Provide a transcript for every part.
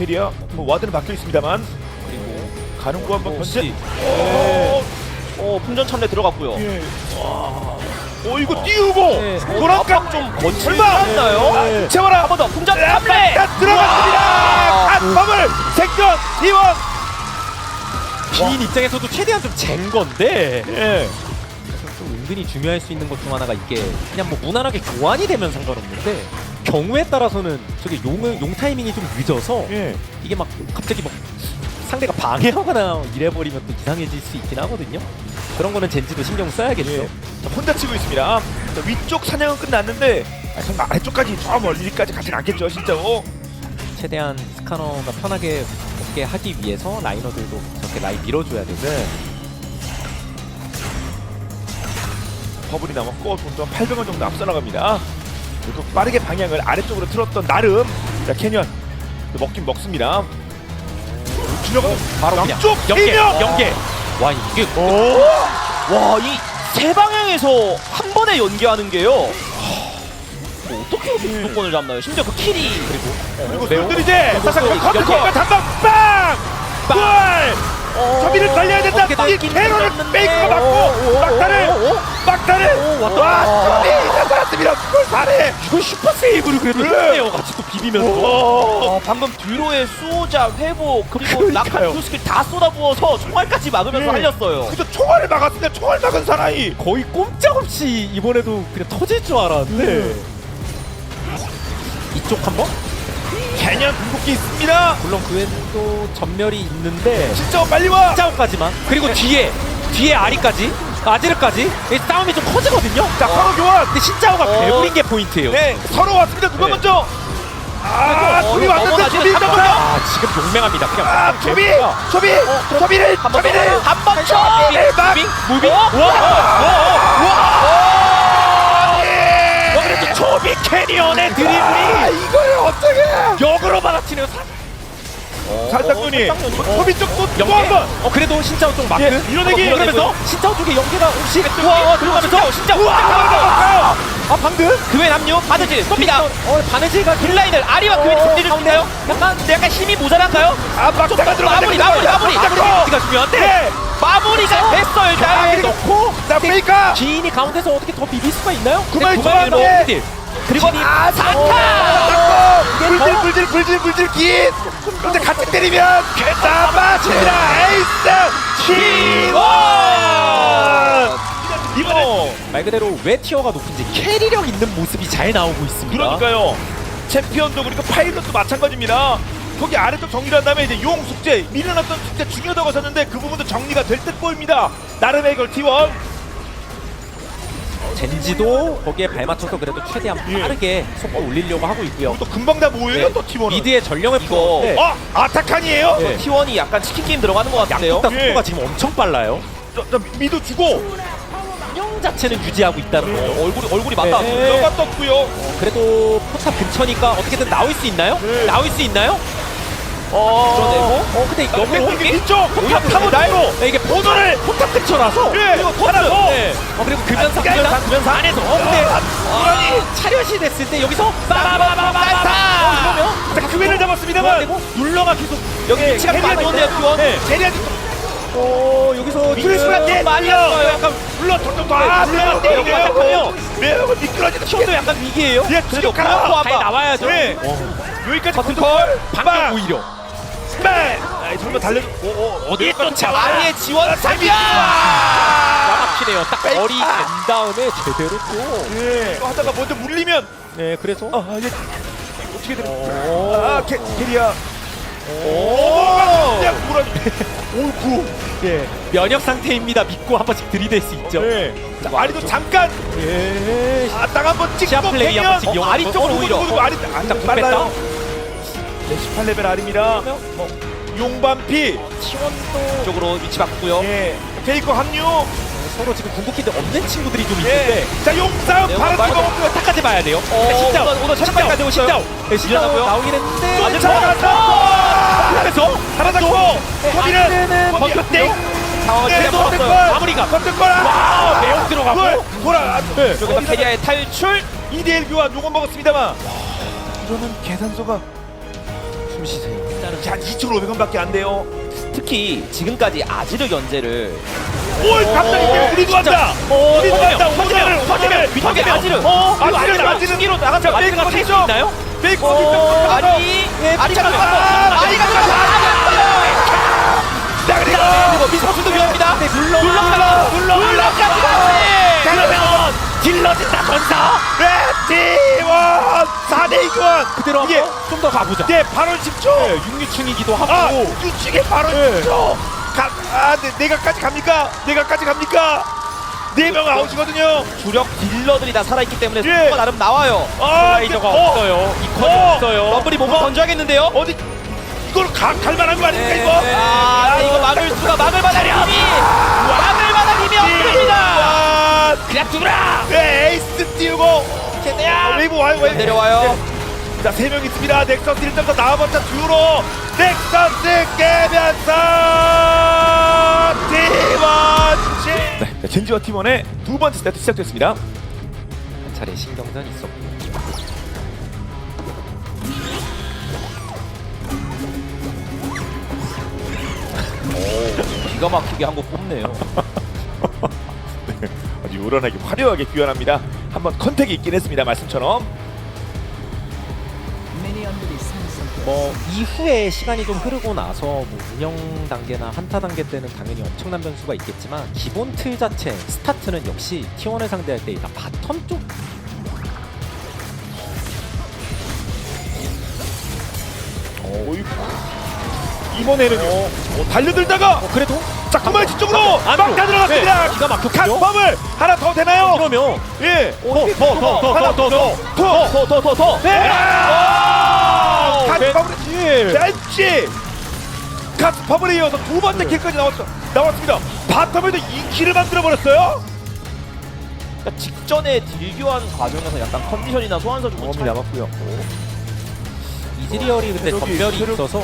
캐리어 뭐 와드는 박혀 있습니다만 그리고 가는 거 한번 혹시 견제. 어, 어 품전 참내 들어갔고요. 예. 어 이거 띄우고 네. 돌아가 좀 거칠지 않나요? 네. 채워라 한 번 더 품전 네, 참내. 딱 들어갔습니다. 아. 갓범을 생존 T1. 비인 입장에서도 최대한 좀 잰 건데 예. 좀 은근히 중요할 수 있는 것 중 하나가 이게 그냥 뭐 무난하게 교환이 되면 상관없는데 경우에 따라서는 저게 용, 용 타이밍이 좀 늦어서 예. 이게 막 갑자기 막 상대가 방해하거나 이래버리면 또 이상해질 수 있긴 하거든요 그런 거는 젠지도 신경 써야겠죠 예. 자, 혼자 치고 있습니다. 자, 위쪽 사냥은 끝났는데 아, 설마 아래쪽까지 저 멀리까지 가진 않겠죠, 진짜로. 최대한 스카너가 편하게 먹게 하기 위해서 라이너들도 저렇게 라인 밀어줘야 되고 네. 버블이 남았고 한 800원 정도 앞서 나갑니다. 빠르게 방향을 아래쪽으로 틀었던 나름 자 캐년 또 먹긴 먹습니다. 준혁은 바로 그냥 양쪽 연계 이명! 연계 와 이게 오! 와이 세 방향에서 한 번에 연계하는 게요. 하, 뭐 어떻게 이렇게 주도권을 잡나요? 심지어 그 킬이 그리고 그리고 매우- 손들이제 사상. 컨트롤 단방 빵! 골! 저비를 살려야 된다. 이 겼는데. 페이크가 맞고 막타를 막타를. 와 저비 이제 살았습니다. 그걸 잘해. 이건 슈퍼 세이브를 그래도 그래. 했네요 같이 또 비비면서 오. 어, 방금 뒤로의 수호자 회복 그리고. 낙한 두 스킬 다 쏟아부어서 총알까지 막으면서 예. 살렸어요. 그저 총알을 막았는데 총알 막은 사나이. 거의 꼼짝없이 이번에도 그냥 터질 줄 알았는데 이쪽 한 번 개념 궁극기 있습니다. 물론 그 외에는 또 전멸이 있는데 진짜 빨리 와. 짜오까지만 그리고 뒤에 뒤에 아리까지 아지르까지 이 싸움이 좀 커지거든요 자 상호 교환. 근데 신짜오가 어. 배부린 게 포인트예요 네 서로 왔습니다. 누가 네. 먼저? 아 어, 둘이 왔는데 넘어가지는 잠깐만. 먼저. 아 지금 용맹합니다 그냥 아 조비 배부가. 조비 조비를 한번 쳐. 조비를 막. 무빙 와 그래도 초비 캐니언의 아 드리블이 이걸 어떻게? 역으로 받아치는 사... 살짝 눈이 조비 쪽도 또 연계? 한번. 어 그래도 신짜오 쪽 마크 예, 밀어내기. 어, 그러면서 신짜오 쪽에 연계가 혹시 우와, 들어가면서 우와. 아 방금 그외 남녀 바느질 쏩니다. 어 바느질가 딜라인을 아리와 그 외에 어, 정리를 가운데. 준대요. 약간 약간 힘이 모자란가요? 아 막타가 들어가. 마무리, 마무리, 마무리. 마무리가 중요한데 네. 마무리가 됐어 아, 일단. 놓고 자 페이카. 기인이 가운데서 어떻게 더 비빌 수가 있나요? 구마이 근데 구 그리고 아 사타! 불질 불질 불질 불질 긴. 근데 같이 때리면 괜찮아 맞습니다. 에이스 T1. 이번에 말 그대로 왜 티어가 높은지 캐리력 있는 모습이 잘 나오고 있습니다. 그러니까요. 챔피언도 그리고 파일럿도 마찬가지입니다. 거기 아래쪽 정리를 한 다음에 이제 용 숙제 밀어놨던 숙제 중요하다고 하셨는데 그 부분도 정리가 될 듯 보입니다. 나름의 걸 T1. 젠지도 거기에 발맞춰서 그래도 최대한 예. 빠르게 속도 올리려고 하고 있고요. 또 금방 다 모여요 네. 또 T1은. 미드의 전령을 이거- 풀었는데 어 아타칸이에요? 네. T1이 약간 치킨 게임 들어가는 것 같은데요. 양쪽 다 예. 속도가 지금 엄청 빨라요. 저, 저 미도 주고 운영 자체는 유지하고 있다는 네. 거죠. 얼굴이 얼굴이 맞다. 네. 뼈가 떴고요. 그래도 포탑 근처니까 어떻게든 나올 수 있나요? 네. 나올 수 있나요? 어. 끌어내고. 어 근데 너무 여기 이쪽 포탑 타고. 네, 이게 포도를 포탑 근처라서 예. 그리고 하나 더. 네. 어 그리고 금연사 금연사 금연사 안에서 어 근데 아, 차렷이 됐을 때 여기서 빠바바바바바바 어, 이러면 자 그맨을 잡았습니다만 눌러가 계속 여기 위치가 네, 많이 T1. 네. 제리아도 어 여기서 미끄러지면 말렸어요. 약간 물러 tonton 아 물러 네, 약간요. 매우 미끄러지는 티어도 약간 위기예요. 예 그래도 가라 나와야죠. 네. 어, 여기까지 컨트롤 방금 빵! 오히려 네. 아이 설마 달려 오오 어디에 또 차? 아리의 지원 사기야. 막히네요. 딱 머리 된 다음에 제대로 또. 예. 또 하다가 먼저 물리면 네 그래서 아 이제 어떻게 되는 오. 아 캐, 캐리아 오. 그냥 물어지 오구 예 면역 상태입니다. 믿고 한 번씩 들이댈 수 있죠. 네. 자 아리도 잠깐 예. 아딱한번 찍고 시합 플레이 빼면 한번 찍- 어, 아리 어, 쪽으로 어, 오히려 어, 아리 아딱 빨라요 네 18레벨 아리입니다 뭐, 용반피 T1도 쪽으로 위치 바꾸고요. 예 페이커 합류 서로 지금 궁극기들 없는 친구들이 좀 예. 있는데 자 용싸움 네, 바로 말고- 뜨거워 타까지 봐야 돼요. 어, 진짜 오늘- 오늘 오고 있어요. 진짜 네, 진짜. 나오긴 했는데 완전 그래서 하나 잡고 거기는 안되는 거기 버텼고요. 땡 상황을 네. 마무리가. 건들 거라 와, 매혹 들어가고. 걸. 돌아 네. 여기서 캐리아의 탈출. 2대1 교환 요건 먹었습니다만 이러면 계산서가 숨 쉬세요. 한 2,500원밖에 안 돼요. 특히 지금까지 아지르 견제를 오, 갑자기 우리도 한다. 우리도 한다. 우리를 터지면 터지면 아지르 어, 아지르, 아지르. 중기로 나가면 아지르가 탈수? 있나요? 페이크 어? 아니 아지르가 아, 아지르가 자, 그리고 그리고 미스터스도 위험합니다 물러 물러가라 물러 물러가지 그러면 딜러진다 전사 레티원 4대 2원 그대로 이게 한번 좀더 가보자. 네, 8월 10초. 6류층이기도 하고 아, 유치게 바로 네. 10초. 가, 아, 네, 내가까지 갑니까? 내가까지 갑니까? 네명 아웃이거든요. 주력 딜러들이 다 살아있기 때문에 예. 속도가 나름 나와요 아, 라이저가 근데- 어, 없어요. 이퀄이 어. 없어요. 러블이 몸을 어. 던져야겠는데요 어디 이걸 가, 갈 만한 거 아닙니까 네, 이거? 네. 아 이거 막을 수가 막을 만한 힘이 막을 만한 힘이 없습니다 아, 그냥 죽으라 네, 에이스 띄우고 어, 최대한 웨이브 와요, 웨이브. 내려와요 자, 세 명 있습니다. 넥서스 1점더 나와봤자 듀로 넥서스 깨면서 팀원치. 네, 젠지와 팀원의 두 번째 세트 시작됐습니다. 한 차례 신경전 있었고. 기가 막히게 한 거 뽑네요 아주 요란하게 화려하게 규현합니다. 한번 컨택이 있긴 했습니다. 말씀처럼. 뭐 이후에 시간이 좀 흐르고 나서 뭐 운영 단계나 한타 단계 때는 당연히 엄청난 변수가 있겠지만 기본 틀 자체 스타트는 역시 T1을 상대할 때 일단 바텀 쪽 어이, 이번에는 어, 어, 달려들다가 그래도 자 그만 뒤쪽으로 안으로. 막다 들어갔습니다. 네, 기가 막혔군요. 갓펌을 하나 더 되나요? 이러면 예. 더더더더더더 더. 더 더 더 더 네. 아, 갓펌을 예. 짤지. 갓펌을 이어서 두 번째 네. 킬까지 나왔어. 나왔습니다. 바텀에도 2킬을 만들어 버렸어요. 그러니까 직전에 딜교환 과정에서 약간 컨디션이나 소환사 주고 경험이 남았고요. 이즈리얼이 근데 전멸이 있어서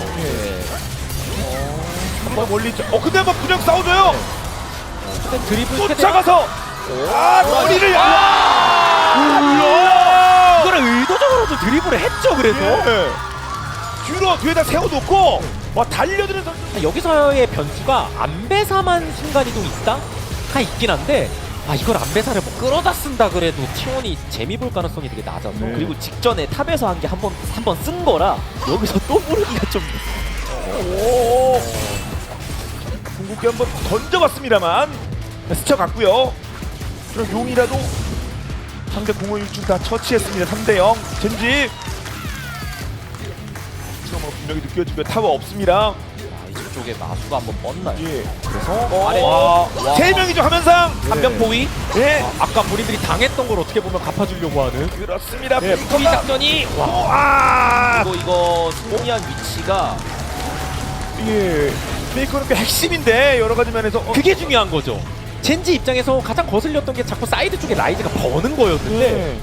한번 멀리 있죠. 어 근데 한번 그냥 싸워줘요. 근데 드리블 최대한 쫓아가서 아 머리를 아! 이거를 의도적으로도 드리블을 했죠 그래도? 예. 뒤로 뒤에다 세워놓고 와 달려드는 선수. 아, 여기서의 변수가 안배사만 순간이 좀 있다? 가 있긴 한데 아 이걸 안배사를 뭐 끌어다 쓴다 그래도 T1이 재미 볼 가능성이 되게 낮아서. 네. 그리고 직전에 탑에서 한 게 한 번 한 번 쓴 거라 여기서 또 부르기가 좀 오 궁극기 한번 던져봤습니다만. 스쳐갔고요. 그럼 용이라도 상대 공허 일중 다 처치했습니다. 3대0 젠지. 지금 분명히 느껴지고요. 타워 없습니다. 아, 이쪽 쪽에 마수가 한번 뻗나요? 예. 그래서 어, 아래. 와, 와. 세 명이죠 하면상. 한명 포위? 예. 아까 본인들이 당했던 걸 어떻게 보면 갚아주려고 하는. 그렇습니다. 예, 포위 작전이 와. 오, 아 이거 이거 승리한 위치가 예. 페이커는 그 핵심인데 여러 가지 면에서 어, 그게 중요한 거죠 젠지 입장에서 가장 거슬렸던 게 자꾸 사이드 쪽에 라이즈가 버는 거였는데 네.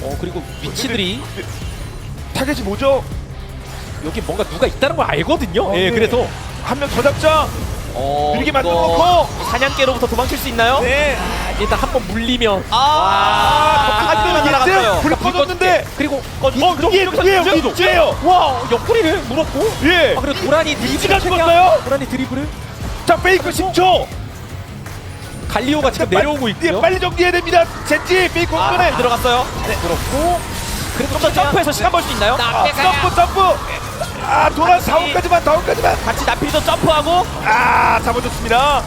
어 그리고 위치들이 타겟이 뭐죠? 여기 뭔가 누가 있다는 걸 알거든요 어, 예 네. 그래서 한 명 더 잡자. 어 이렇게 이거 만들어놓고 사냥개로부터 도망칠 수 있나요? 네. 일단 한 번 물리면 아, 한명 날아갔어요. 불 꺼졌는데. 그리고 어, 여기 여기에요. 여기에요. 와 옆구리를 물었고 예. 아 그리고 도란이 드리블을 죽었어요? 도란이 드리블을 자, 페이커 10초. 갈리오가 지금 내려오고 있고요 예, 빨리 정리해야 됩니다. 젠지 페이커 아, 들어갔어요. 네. 그렇고 그래도 좀 더 점프해서 시간 벌 수 있나요? 아, 점프 점프. 아, 돌아 다운까지만 다운까지만. 같이 나필도 점프하고 아, 잡아줬습니다.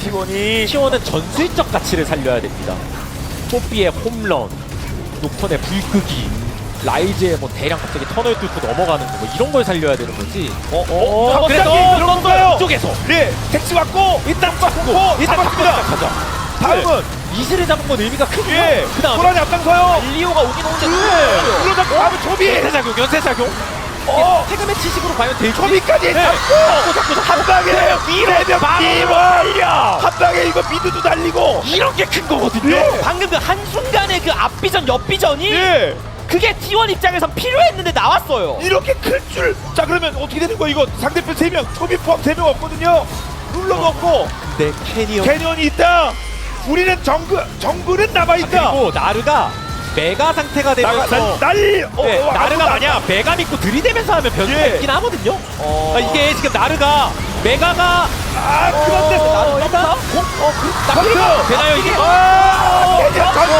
티원이 T1은 전술적 가치를 살려야 됩니다 뽀삐의 홈런 녹턴의 불끄기 라이즈의 뭐 대량 갑자기 터널 뚫고 넘어가는 거 뭐 이런 걸 살려야 되는 거지 어, 어, 어, 갑자기 그래서 들어갔어요. 이쪽에서 네, 택시 왔고 일단 잡고 일단 잡았습니다. 가자 다음은 이슬을 잡은 건 의미가 크고요 예, 그 다음에 도란이 앞장서요. 리오가 오긴 오는데 네, 그러자 다음은 초비. 연쇄작용 연쇄작용 어, 태그 매치식으로 과연 될지. 초비까지 잡고! 한 방에 미래벽 팀을 한 방에 이거 미드도 날리고. 이런 게 큰 거거든요. 예. 방금 그 한순간의 그 앞비전 옆비전이 예 그게 T1 입장에선 필요했는데 나왔어요. 이렇게 클 줄. 자 그러면 어떻게 되는 거야? 이거 상대편 3명 초비 포함 3명 없거든요. 룰러가 없고. 근데 캐니언 캐년이 있다. 우리는 정글 정글은 남아 있다. 그리고 나르가 메가 상태가 나가 되면서 날 어, 네, 어, 나르가 아무도 만약 메가 믿고 들이대면서 하면 변수가 예. 있긴 하거든요. 어... 아, 이게 지금 나르가 메가가 아 그런데 나름 일단 점사? 어, 그, 되나요 이게? 아 간다.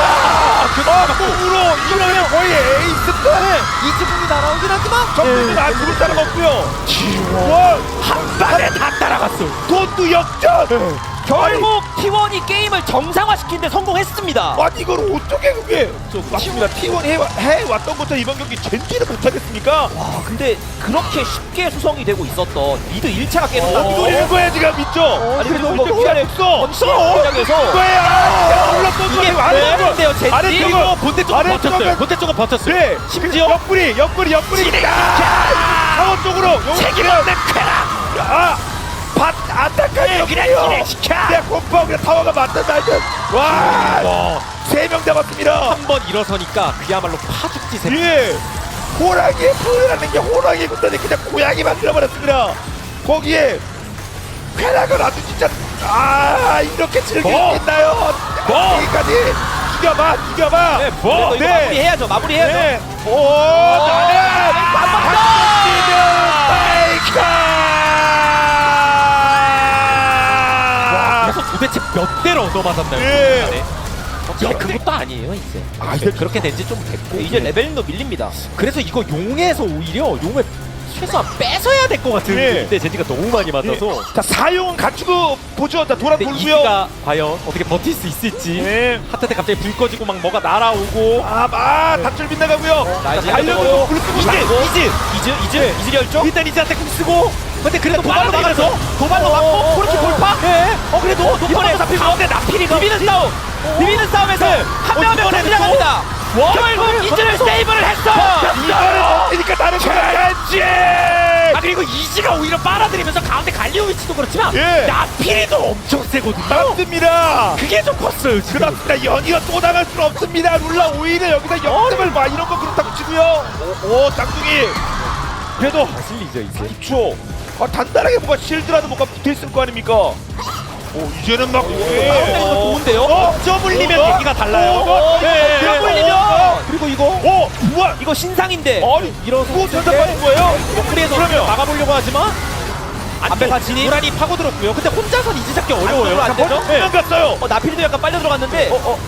아 뽕으로 이러면 거의 에이스인데? 이즈분이 날아오긴 하지만 점수는 안 죽을 사람 없고요. 지원 한 방에 다 따라갔어. 돈도 역전 결국 T1이 게임을 정상화시키는데 성공했습니다. 아니 이걸 어떻게 그게 맞습니다. T1 해, 해왔던 것처럼 이번 경기 젠지는 못하겠습니까? 와 근데 그렇게 쉽게 수성이 되고 있었던 미드 1차가 계속 아, 이거 읽어야 지가 믿죠? 아니 그래도 뭐 시간이 없어. 없어 이거야. 올랐던 이게 거안 되는데요 젠지? 아래 그리고 본대 쪽은 아래 버텼어요. 쪽은- 본대 쪽은 버텼어요. 네. 심지어 옆구리 옆구리 옆구리. 상원 쪽으로 책임을 아! 밭, 안타까워요. 그냥 그냥 시켜. 내가 곰팡 그냥 타워가 맞는다 하여튼 와세 명 잡았습니다. 한 번 일어서니까 그야말로 파죽지 세. 예. 호랑이의 부여라는 게 호랑이 군단이 그냥 고양이 만들어버렸습니다. 거기에 쾌락을 아주 진짜 아 이렇게 즐길 뭐? 수 있나요? 뭐? 여기까지 죽여봐 죽여봐. 네, 뭐? 이거 마무리해야죠 마무리해야죠. 네. 오 나는 와, 몇 대를 얻어맞았나요? 예. 네. 이제 그것도 아니에요 이제. 아, 이제 이제 그렇게 된 지 좀 됐고 이제 레벨링도 밀립니다 그래서 이거 용에서 오히려 용을 최소한 뺏어야 될것 같은 예. 근데 제지가 너무 많이 맞아서 자 사용은 갖추고 보죠 자 돌아 근데 돌고요 이즈가 과연 어떻게 버틸 수 있을지 네. 하트한테 갑자기 불 꺼지고 막 뭐가 날아오고 아마 단줄 빗나가고요 나 이제 달려도 불 끄고 말고. 이즈 이즈 이즈 이즈 열정 일단 이즈한테 궁 쓰고 근데 그래도 도발로 막아서 도발로 막고 코르키 돌파? 예. 어 그래도 이번에 가운데 나필이가 비비는 싸움. 비비는 싸움에서 한명 한명 들어갑니다. 결국 이즈를 세이브를 했어 이거를 버티니까 다른 거지! 아 그리고 이즈가 오히려 빨아들이면서 가운데 갈리오 위치도 그렇지만 예. 나필이도 엄청 세거든요. 맞습니다. 그게 좀 컸어요 지금. 그렇습니다. 연이가 또 나갈 수는 없습니다. 룰라 오히려 여기서 역습을 봐. 이런 거 그렇다고 치고요. 오, 오 쌍둥이. 그래도 실리죠 이제. 2초 아, 단단하게 뭔가 실드라도 뭔가 붙어있을 거 아닙니까? 오 이제는 막 싸운다는 거 좋은데요? 어? 점 울리면 어? 얘기가 달라요. 어? 예, 예, 예. 점 울리면. 어? 그리고 이거? 오 우와. 이거 신상인데. 아니 일어서 또 전사 받은 거예요? 그래서 그러면. 막아보려고 하지만 앞에가 진입 고라니 파고들었고요. 근데 혼자선 이즈 잡기 어려워요. 안 되죠? 네. 갔어요. 어 나필이도 약간 빨려 들어갔는데. 어, 어.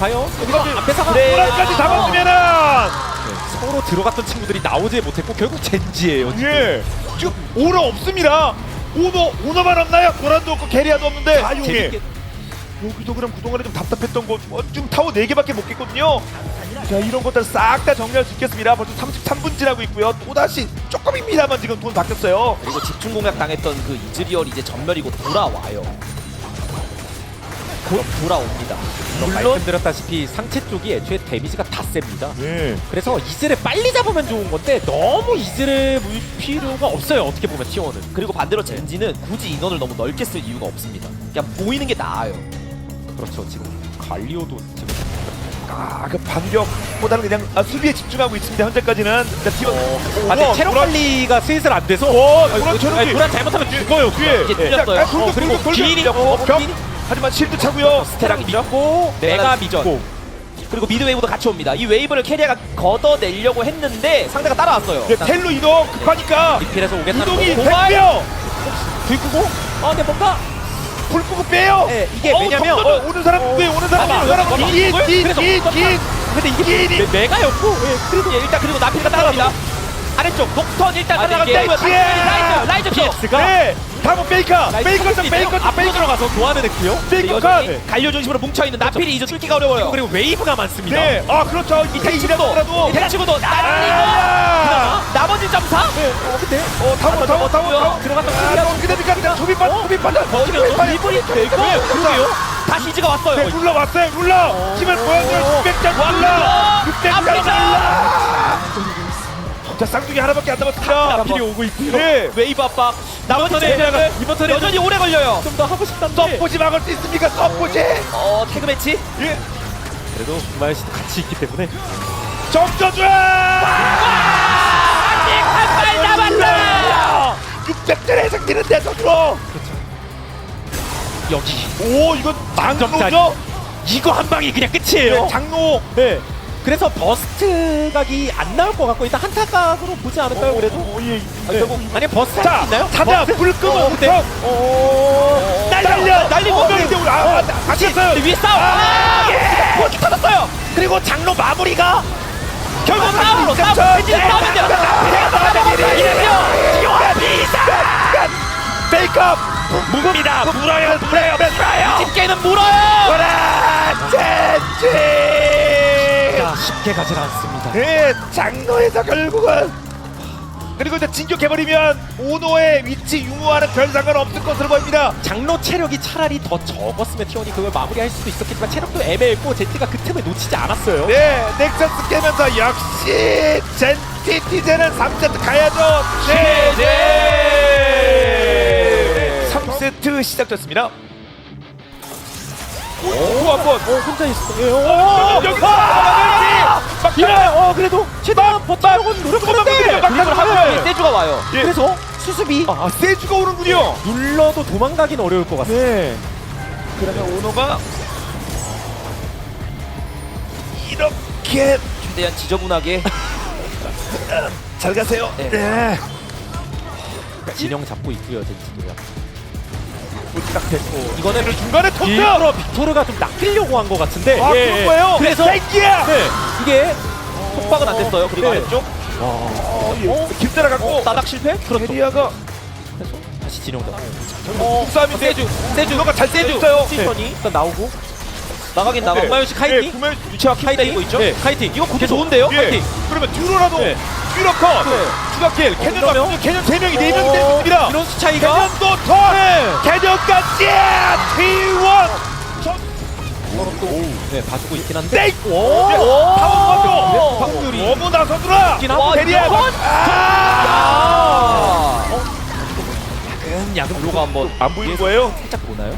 과연 여기서 앞에서가 그래. 호랑까지 잡았으면은 서로 들어갔던 친구들이 나오지 못했고 결국 젠지예요 지금. 예. 지금 오너 없습니다. 오너 오너만 없나요? 도란도 없고 게리아도 없는데. 다 용해 재밌게. 여기도 그럼 그동안에 좀 답답했던 거 어, 지금 타워 4개밖에 못 깼거든요. 자 이런 것들 싹 다 정리할 수 있겠습니다. 벌써 33분 지나고 있고요. 또다시 조금입니다만 지금 돈 바뀌었어요. 그리고 집중 공략 당했던 그 이즈리얼이 이제 전멸이고 돌아와요 곧 돌아옵니다. 물론 말씀드렸다시피 상체 쪽이 애초에 데미지가 다 셉니다. 네 그래서 이즈를 빨리 잡으면 좋은 건데 너무 이즈를 물 필요가 없어요 어떻게 보면 T1은. 그리고 반대로 젠지는 굳이 인원을 너무 넓게 쓸 이유가 없습니다. 그냥 보이는 게 나아요. 그렇죠. 지금 갈리오도 지금 아 그 반격보다는 그냥 아, 수비에 집중하고 있습니다 현재까지는. 자 팀원 아 근데 체력 관리가 슬슬 안 돼서 도란 체력이 아니, 도란 잘못하면 죽어요 뒤에. 이제 뚫렸어요. 아, 어, 그리고 어, 어, 벽 기인이- 하지만 실드 차고요. 스테랑 믿고 내가. 믿고. 그리고 미드 웨이브도 같이 옵니다. 이 웨이브를 캐리아가 걷어내려고 했는데 상대가 따라왔어요. 네, 텔로 이동 급하니까 리필해서 오겠다는 이동이 거고. 백뼈 불 끄고? 아 근데 뭔가 불 끄고 빼요. 예, 이게 어우, 왜냐면 덕분에 오는 사람 누구예요? 오는 사람. 오는 사람. 그래서 긴긴긴긴. 근데 이게 메- 메가였고 예, 그리고 예, 일단 그리고 나필이가 따라갑니다. 아래쪽 녹턴 일단 아, 따라갑니다 이게- 쪽 PX가? 네 다음 베이커! 좀 베이커 좀 앞으로 들어가서 도와는 했고요. 여전히 컷 갈려 중심으로 뭉쳐있는 나필이 이제 뚫기가 어려워요. 그리고 웨이브가 많습니다. 네, 아 그렇죠. 이 대치고도 이라도 대치고도 날리고! 아, 나머지 점사? 어 근데? 어 타워 타워 타워 타워 들어갔다 아, 너무 기대니까 그냥 조비 빠져 조비 빠져 빠져. 리블이 되고 그러게요. 다시 이즈가 왔어요. 네, 눌러 왔어요. 눌러. 힘을 보여줘. 600장 와, 눌러. 눌러. 600장 앞에서. 자 쌍둥이 하나밖에 안 남았습니다. 필이 오고 있고요 네. 웨이브 압박 나머지 제작은 이번 턴에 여전히 오래 걸려요 좀 더 하고 싶단데 썸포지 막을 수 있습니까? 썸포지. 어 태그 매치 예. 그래도 씨도 같이 있기 때문에 점쳐줘. 팔팔 잡았다 600장의 상태는데 손으로. 여기 오 만점짜리. 장로죠? 이거 한 방이 그냥 끝이에요 네, 장로. 네. 그래서 버스트 각이 안 나올 것 같고 일단 한타 각으로 보지 않을까요 그래도? 어, 예. 아, 결국 아니 버스트 자, 할 있나요? 타자 불 끄고 어, 근데- 어, 어, 날려 날리고 어, 네. 이제 우리 아, 아꼈어요. 위에 싸움. 아, 예. 포기 터졌어요. 그리고 장로 마무리가 결국 싸움으로 싸움. 벤지는 싸움인데요. 페이크업 무겁니다. 물어요, 물어요, 물어요. 집게는 물어요. 보라 젠지. 자, 쉽게 가질 않습니다. 네, 장로에서 결국은 그리고 이제 진격해버리면 오노의 위치 유무와는 별 상관 없을 것으로 보입니다. 장로 체력이 차라리 더 적었으면 티원이 그걸 마무리할 수도 있었겠지만 체력도 애매했고 제트가 그 틈을 놓치지 않았어요. 네, 넥서스 깨면서 역시 젠티 티제는 3세트 가야죠. 네, 3세트 시작됐습니다. 오, 한 번. 어, 혼자 있어. 예, 오, 어, 여기 막 이래. 어, 그래도 최대한 버티려고 노력하는데 한 명이 세주가 와요. 예. 그래서 수습이 아, 세주가 오는군요. 눌러도 도망가긴 어려울 것 같아요. 네. 그러면 오노가 이렇게 최대한 지저분하게 잘 가세요. 네. 네. 진영 잡고 있고요, 제트도요. 딱 됐고. 이거는 중간에 토스. 일부러 빅토르가 좀 낚이려고 한 것 같은데. 아, 예, 그런 예. 거예요. 그래서 땡기야. 네, 이게 속박은 안 됐어요. 그리고 네. 아래쪽 어, 예. 길 따라갔고. 따닥 실패. 그렇죠. 에리아가 그래서 다시 진영 잡고. 어, 싸움인데 세주 세주 너가 잘 세주 세줬어요. 시선이 일단 나오고 나가긴 나가. 네. 엄마요시 예, 카이팅. 구매 위치가 카이팅이고 있죠. 네, 카이팅. 이거 고대 좋은데요? 예. 카이팅. 그러면 뒤로라도 네. 컷. 네. 추가 킬. 캐년? 맞고 캐년 세 명이 네 명이 때렸습니다. 이런 수 차이가 캐년도 더. 캐년까지 T1. 네, 봐주고 있긴 한데. 땡. 오. 타워 먼저. 확률이. 너무 나서더라. 있긴 와, 한데. 대리야. 야금 야금 로가 한번 안 보이는 거예요? 살짝 보나요?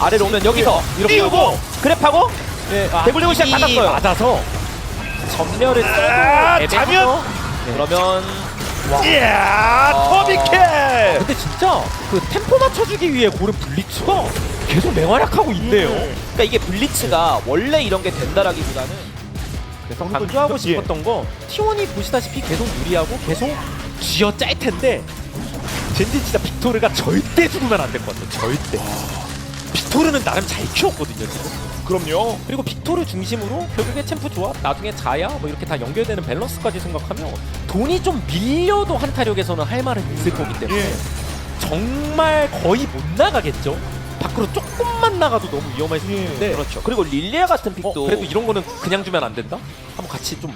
아래로 오면 여기서 이렇게 띄우고. 하고 그랩하고 네, 아, 대굴리고 시작 힘이 닫았어요. 맞아서 써도 아, 애매해서. 자면? 네. 그러면 이야, 아. 토비캐. 근데 진짜 그 템포 맞춰주기 위해 고른 블리츠가 계속 맹활약하고 있대요. 그러니까 이게 블리츠가 원래 이런 게 된다라기보다는 그래서 강조하고 싶었던 거 T1이 보시다시피 계속 유리하고 계속 쥐어 짤 텐데 젠지 진짜 빅토르가 절대 죽으면 안 될 것 같아요. 절대. 빅토르는 나름 잘 키웠거든요 지금. 그럼요. 그리고 빅토르 중심으로 결국에 챔프 조합, 나중에 자야 뭐 이렇게 다 연결되는 밸런스까지 생각하면 돈이 좀 밀려도 한타력에서는 할 말은 있을 거기 때문에 예. 정말 거의 못 나가겠죠. 밖으로 조금만 나가도 너무 위험할 수 예. 있는데 그렇죠. 그리고 릴리아 같은 어, 픽도 그래도 이런 거는 그냥 주면 안 된다? 한번 같이 좀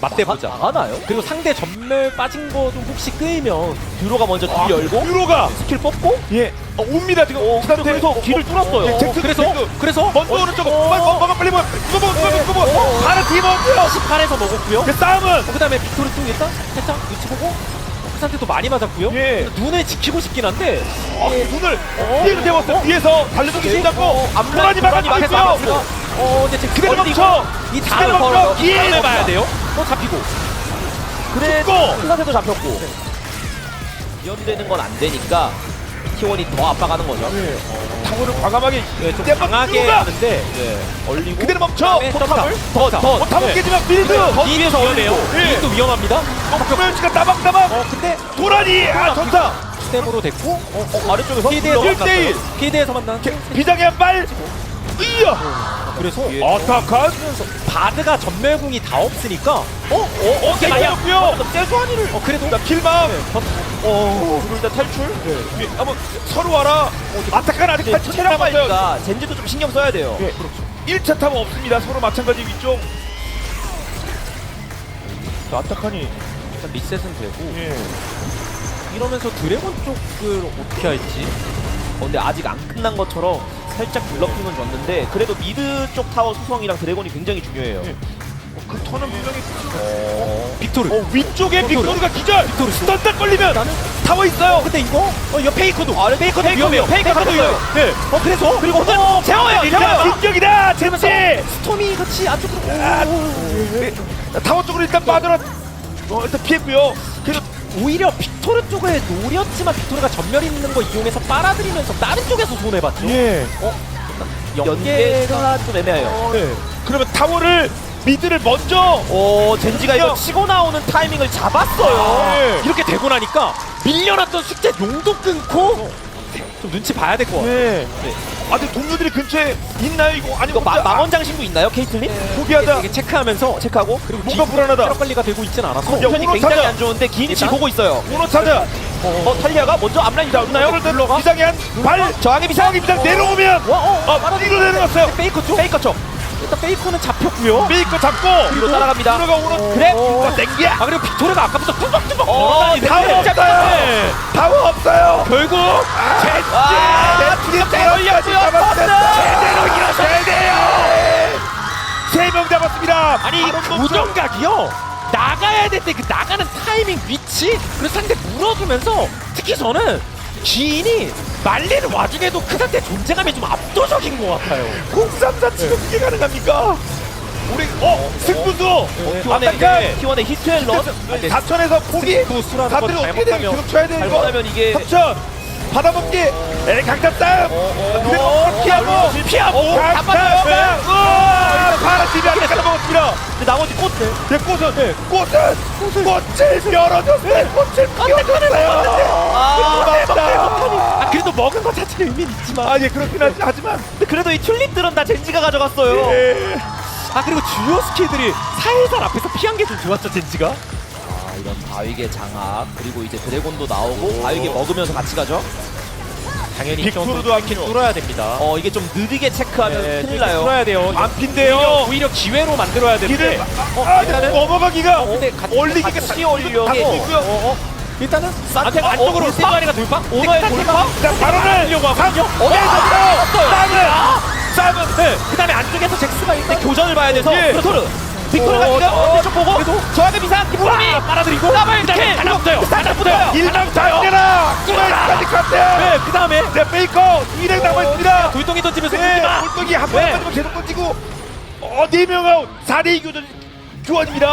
맞대보자. 나가나요? 그리고 상대 전멸 빠진 거 좀 혹시 끌면 듀로가 먼저 길 아, 열고 유로가 스킬 뽑고 예 어, 옵니다 지금. 어, 그 상태. 그래서 길을 뚫었어요. 예, 잭슨, 그래서. 그래서 먼저 오른쪽. 어, 빨리 먹어 먹어 빨리 먹어. 먹어 먹어 먹어 먹어. 바로 뒤 먼저. 18에서 먹었고요. 그 싸움은 그 다음에 빅토르 또 일단 살짝 위치 보고 그 상태도 많이 맞았고요. 예. 눈을 지키고 싶긴 한데 어, 눈을 뒤에서 태웠어. 뒤에서 달려주기 시작고 앞라인 도란이 막아주고 있고요. 어 이제 제 그대로 멈춰. 이 멈춰. 걸어 기회 다음을 없어. 봐야 돼요. 또 잡히고 그래. 큰 상태도 잡혔고 위험되는 건 안 되니까 T1이 더 압박하는 거죠. 타고를 과감하게 예, 좀 강하게. 하는데 네. 얼리고 그대로 멈춰. 그다음에 포탑을 더 더. 어, 네. 깨지만 빌드. 더 뒤에서 올래요. 예. 이것도 위험합니다. 어, 구명치가 따박따박. 어 근데 도란이 아 좋다. 스텝으로 됐고 어, 어, 아래쪽에서 피드에서 일 만났어요. 대 일. 피드에서 만난 비장의 한 발. 이야. 그래서 예. 어떡한? 바드가 전멸궁이 다 없으니까 어? 어? 어, 깨졌고요. 떼수환이를 어 그래도 자, 킬망. 어, 둘다 탈출? 예, 한번 서로 와라. 아타칸 아직 네, 8천 체력 남았어요. 체력이니까 젠지도 좀 신경 써야 돼요. 예, 그렇죠. 1차 탑은 없습니다. 서로 마찬가지 위쪽. 자, 아타칸이 일단 리셋은 되고 예. 이러면서 드래곤 쪽을 어떻게 할지 어, 근데 아직 안 끝난 것처럼 살짝 블러핑은 줬는데 그래도 미드 쪽 타워 수성이랑 드래곤이 굉장히 중요해요. 예. 어, 그 턴은 분명히 빅토르 어, 위쪽에 빅토르. 빅토르가 기절. 빅토르. 스턴딱 걸리면 나는 타워 있어요. 근데 이거 어 이거 페이커도 아래 페이커도 위험해요. 페이커도 위험해요. 네. 어 그래서 그리고 어, 재워요, 재워요. 진격이다. 젠지. 스톰이 같이 안쪽으로 아, 오. 네. 타워 쪽으로 일단 빠져라. 어, 일단 피했고요. 그래도 오히려 빅토르 쪽을 노렸지만 빅토르가 전멸 있는 거 이용해서 빨아들이면서 다른 쪽에서 손해 봤죠. 예. 연계가 연계가 좀 애매해요. 네. 그러면 타워를 미드를 먼저 오 젠지가 이거 형. 치고 나오는 타이밍을 잡았어요. 네. 이렇게 되고 나니까 밀려났던 숙제 용도 끊고 좀 눈치 봐야 될 것 같아요. 네. 아 근데 동료들이 근처에 있나요 이거 아니 이거 마, 망원 장 신고 있나요, 케이틀린? 포기하자 이게 체크하면서 체크하고 그리고 뭔가 불안하다 체력 관리가 되고 있진 않아서 야, 오너 굉장히 타자. 안 좋은데 일단? 보고 있어요. 문어 타자 어, 탈리아가 먼저 앞라인 잡나요? 비상이 한발 저항의 비상. 비상 내려오면 와, 어, 어 뒤로 내려갔어요 페이커 쪽. 페이커 쪽. 일단 페이커는 잡혔고요. 메이커 잡고 뒤로 따라갑니다. 문어가 오는 그래? 어, 땡기야. 아 그리고 빅토르가 아까부터 뚜벅뚜벅 어, 걸어다니는데 파워 없어요. 파워 없어요. 결국 아, 제 때려야지 제대로 일어서야 돼요. 세명 잡았습니다. 아니 이 고정각이요. 나가야 될 때 그 나가는 타이밍 위치 그리고 상대 물어주면서 특히 저는 지인이 말리는 와중에도 그 상대 존재감이 좀 압도적인 것 같아요. 034 지금 이게 가능합니까? 우리 어 승부수! T1의 아타칸 T1의 히트앤런. 사천에서 포기? 부수라는 사들이 건 어떻게 되면 잘못하면 계속 쳐야 돼요 이거? 잘못하면 이게 합천 받아먹기. 에이 강타 싸움 그리고 피하고. 피하고. 다 강타 빠져요. 싸움 파라 TV 안에 깔아먹었습니다. 근데 나머지 꽃들. 내 꽃은 꽃은 꽃을. 열어줬어요. 꽃을 피워줬어요. 아, 아 그래도 먹은 것 자체는 의미는 있지만. 아예 그렇긴 하지 하지만. 그래도 이 튤립들은 다 젠지가 가져갔어요. 예. 아 그리고 주요 스킬들이 살살 앞에서 피한 게 좀 좋았죠 젠지가 아, 이런 바위계 장악. 그리고 이제 드래곤도 나오고 바위계 먹으면서 같이 가죠. 당연히 좀안 뚫어야 됩니다. 어 이게 좀 느리게 체크하면 네, 큰일 나요. 뚫어야 돼요. 안핀데요. 오히려, 오히려 기회로 만들어야 되는데. 길을 아 일단은- 넘어가기가 어, 근데 같이- 올리기가 같이 올려. 다 어, 어, 어. 일단은 산테- 안쪽, 안쪽으로 어, 세 마리가 돌파? 오너의 돌파? 자 바로는 하려고 하거든요. 어디 네, 싸움을 싸움은 네, 그 다음에 안쪽에서 잭스가 일단 교전을 봐야 돼서 예. 빅토르 지금 어, 어쪽 보고? 저항의 비상 기쁨이 빨아들이고. 더블 그다음에 킬! 하나 붙어요. 하나 붙어요. 네, 일당 다 연계라 끝까지 갔대요. 네, 그 다음에 네 페이커. 2랭 남아있습니다. 돌덩이 던지면서 네 네. 골떡이 한 번에 네. 맞으면 계속 던지고. 어 4명 아웃. 4대2 교전 교환입니다.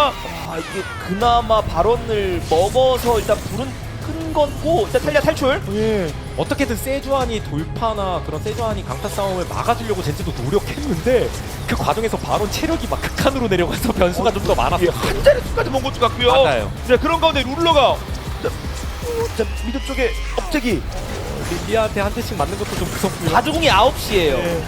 아 이게 그나마 발언을 먹어서 일단 불은 끈 건고 일단 탈리아 탈출. 예. 어떻게든 세주안이 돌파나 그런 세주안이 강타 싸움을 막아주려고 젠지도 노력했는데 그 과정에서 바로 체력이 막 극한으로 내려가서 변수가 좀 더 많았어요. 예, 한 자릿수까지 먼 것도 같고요. 맞아요. 네 그런 가운데 룰러가 자, 어, 자 미드 쪽에 업체기. 릴리아한테 한 대씩 맞는 것도 좀 무섭고요. 바주궁이 9시예요. 네.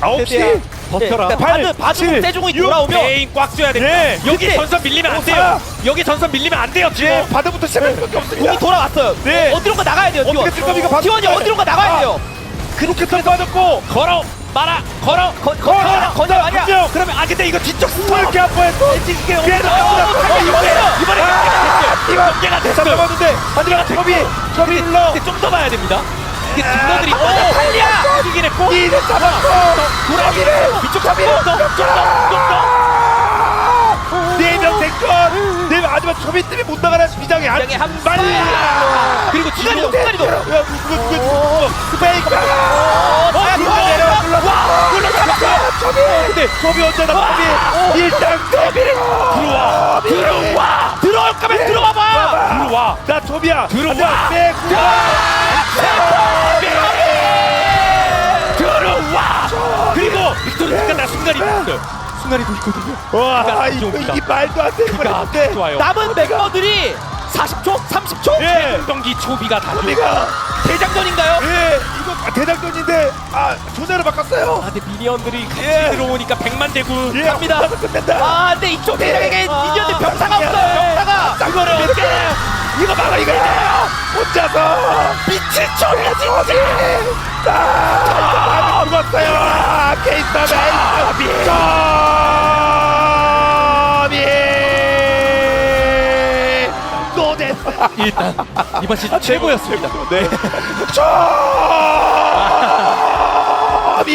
9시? 최대한. 버텨라. 네, 바드 바주궁 세주궁이 돌아오면 베인 꽉 줘야 됩니다. 네. 여기 근데- 전선 밀리면 안 오, 돼요. 사. 여기 전선 밀리면 안 돼요 지금. 예, 바드부터 시작할 수밖에 없습니다. 궁이 돌아왔어요. 네. 어, 어디론가 나가야 돼요 어떻게 쓸 겁니까, 바드? T1이 어디론가 나가야 아. 돼요. 그렇게 터 빠졌고 걸어 말아 걸어. 거, 거, 거, 거, 거, 아니야. 한명 그러면 아 근데 이거 뒤쪽 왜 이렇게 아파요 또 이게 뒤에 오히려- 나갑니다. 어, 이번에 이번에 이번 연계가 다 됐어요. 잡았는데 마지막 저비 저비 눌러. 근데 좀더 봐야 됩니다. 이게 아, 딜러들이 탈리아! 이긴 했고 이를 잡았고! 돌아기를 이쪽 잡히는 네명 생존 네명 하지만 저비 때문에 못 나가는 비장의 한 비장의 한 발. 그리고 눌러 눌러 잡았어 저비 근데 저비 언제 나가 저비 일단 저비를 들어와! 들어와! 들어올 거면 들어와 봐! 들어와 나 저비야 들어와. 내 구와 들어와! 그리고 빅토르가 나 순간이 있어요. 순간이도 있거든요. 와 그가 이거. 이 말도 안 되는 그가 건데. 좋아요. 남은 멤버들이 40초? 30초? 예. 동기 초비가 다 저비가 대장전인가요? 예. 이거 대장전인데 아 조자를 바꿨어요. 아, 근데 미니언들이 같이 예. 들어오니까 백만 대군 예 갑니다. 끝낸다. 아 근데 이쪽 대장에게 아, 미니언들 병사가 없어요. 병사가 이거를 어떻게 이거 막아 이거 혼자서 미친 쫄려 어디! 아 죽었어요. 아, 케이스 메이스 저비. 노데스 일단 이번 시즌 최고였습니다. 네. 저비.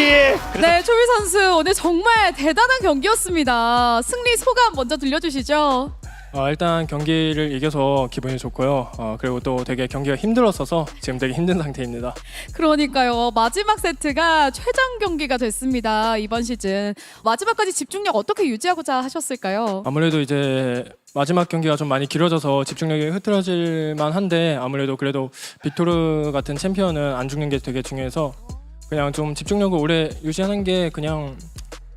네, 초비 선수 오늘 정말 대단한 경기였습니다. 승리 소감 먼저 들려주시죠. 어, 일단 경기를 이겨서 기분이 좋고요. 어, 그리고 또 되게 경기가 힘들었어서 지금 되게 힘든 상태입니다. 그러니까요. 마지막 세트가 최장 경기가 됐습니다. 이번 시즌 마지막까지 집중력 어떻게 유지하고자 하셨을까요? 아무래도 이제 마지막 경기가 좀 많이 길어져서 집중력이 흐트러질 만한데 아무래도 그래도 빅토르 같은 챔피언은 안 죽는 게 되게 중요해서 그냥 좀 집중력을 오래 유지하는 게 그냥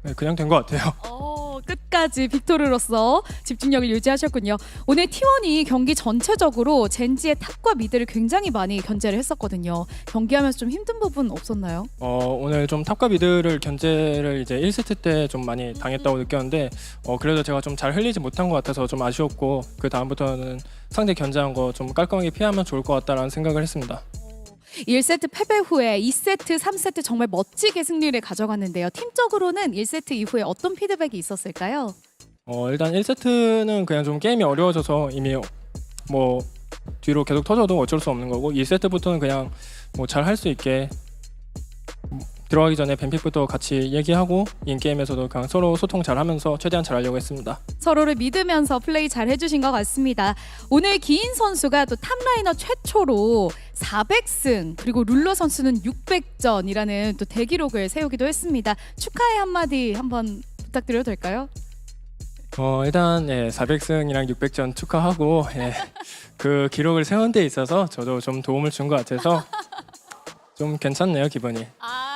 네, 그냥 된 것 같아요. 어, 끝까지 빅토르로서 집중력을 유지하셨군요. 오늘 T1이 경기 전체적으로 젠지의 탑과 미드를 굉장히 많이 견제를 했었거든요. 경기하면서 좀 힘든 부분 없었나요? 어, 오늘 좀 탑과 미드를 견제를 이제 1세트 때 좀 많이 당했다고 느꼈는데 어, 그래도 제가 좀 잘 흘리지 못한 것 같아서 좀 아쉬웠고 그 다음부터는 상대 견제한 거 좀 깔끔하게 피하면 좋을 것 같다라는 생각을 했습니다. 1세트 패배 후에 2세트, 3세트 정말 멋지게 승리를 가져갔는데요. 팀적으로는 1세트 이후에 어떤 피드백이 있었을까요? 어, 일단 1세트는 그냥 좀 게임이 어려워져서 이미 뭐 뒤로 계속 터져도 어쩔 수 없는 거고 2세트부터는 그냥 뭐 잘 할 수 있게 들어가기 전에 뱀픽부터 같이 얘기하고 인 게임에서도 그냥 서로 소통 잘 하면서 최대한 잘 하려고 했습니다. 서로를 믿으면서 플레이 잘 해주신 것 같습니다. 오늘 기인 선수가 또 탑라이너 최초로 400승 그리고 룰러 선수는 600전이라는 또 대기록을 세우기도 했습니다. 축하의 한마디 한번 부탁드려도 될까요? 어, 일단 예, 400승이랑 600전 축하하고 예, 그 기록을 세운 데 있어서 저도 좀 도움을 준 것 같아서 좀 괜찮네요 기분이. 아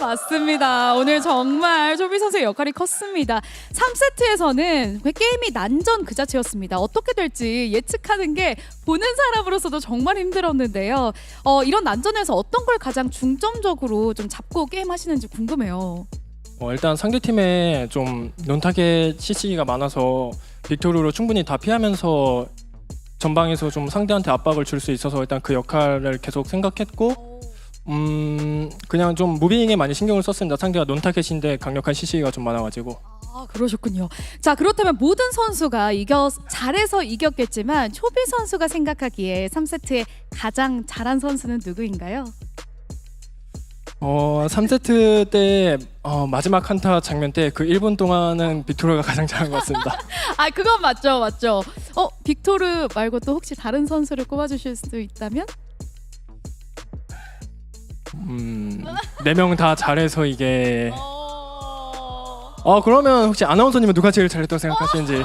맞습니다. 오늘 정말 조비 선수의 역할이 컸습니다. 3세트에서는 게임이 난전 그 자체였습니다. 어떻게 될지 예측하는 게 보는 사람으로서도 정말 힘들었는데요. 어, 이런 난전에서 어떤 걸 가장 중점적으로 좀 잡고 게임 하시는지 궁금해요. 어, 일단 상대 팀에 좀 논타겟 CC가 많아서 빅토르로 충분히 다 피하면서 전방에서 좀 상대한테 압박을 줄 수 있어서 일단 그 역할을 계속 생각했고 음 그냥 좀 무빙에 많이 신경을 썼습니다. 상대가 논타겟인데 강력한 CC가 좀 많아가지고 아 그러셨군요. 자 그렇다면 모든 선수가 이겨 잘해서 이겼겠지만 초비 선수가 생각하기에 3세트에 가장 잘한 선수는 누구인가요? 어 3세트 때 어, 마지막 한타 장면 때 그 1분 동안은 빅토르가 가장 잘한 것 같습니다. 아 그건 맞죠 맞죠. 어 빅토르 말고 또 혹시 다른 선수를 꼽아주실 수 있다면? 음네 명 다 잘해서 이게 어... 어 그러면 혹시 아나운서님은 누가 제일 잘했다고 생각하시는지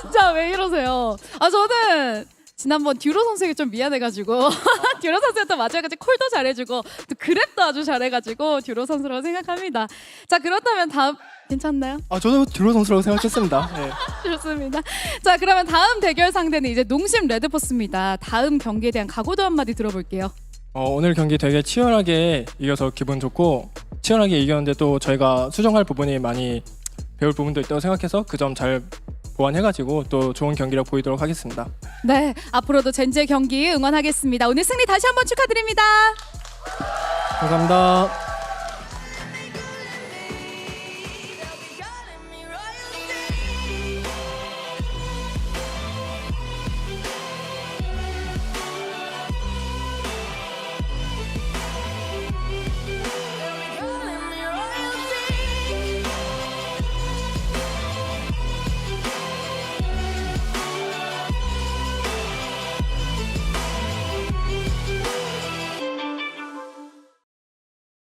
진짜 왜 이러세요? 아 저는 지난번 듀로 선수에게 좀 미안해가지고 듀로 선수한테 마지막까지 콜도 잘해주고 또 그랩도 아주 잘해가지고 듀로 선수라고 생각합니다. 자 그렇다면 다음 괜찮나요? 아 저도 듀로 선수라고 생각했습니다. 네. 좋습니다. 자 그러면 다음 대결 상대는 이제 농심 레드포스입니다. 다음 경기에 대한 각오도 한마디 들어볼게요. 어, 오늘 경기 되게 치열하게 이겨서 기분 좋고 치열하게 이겼는데 또 저희가 수정할 부분이 많이 배울 부분도 있다고 생각해서 그 점 잘 보완해가지고 또 좋은 경기력 보이도록 하겠습니다. 네 앞으로도 젠지의 경기 응원하겠습니다. 오늘 승리 다시 한번 축하드립니다. 감사합니다.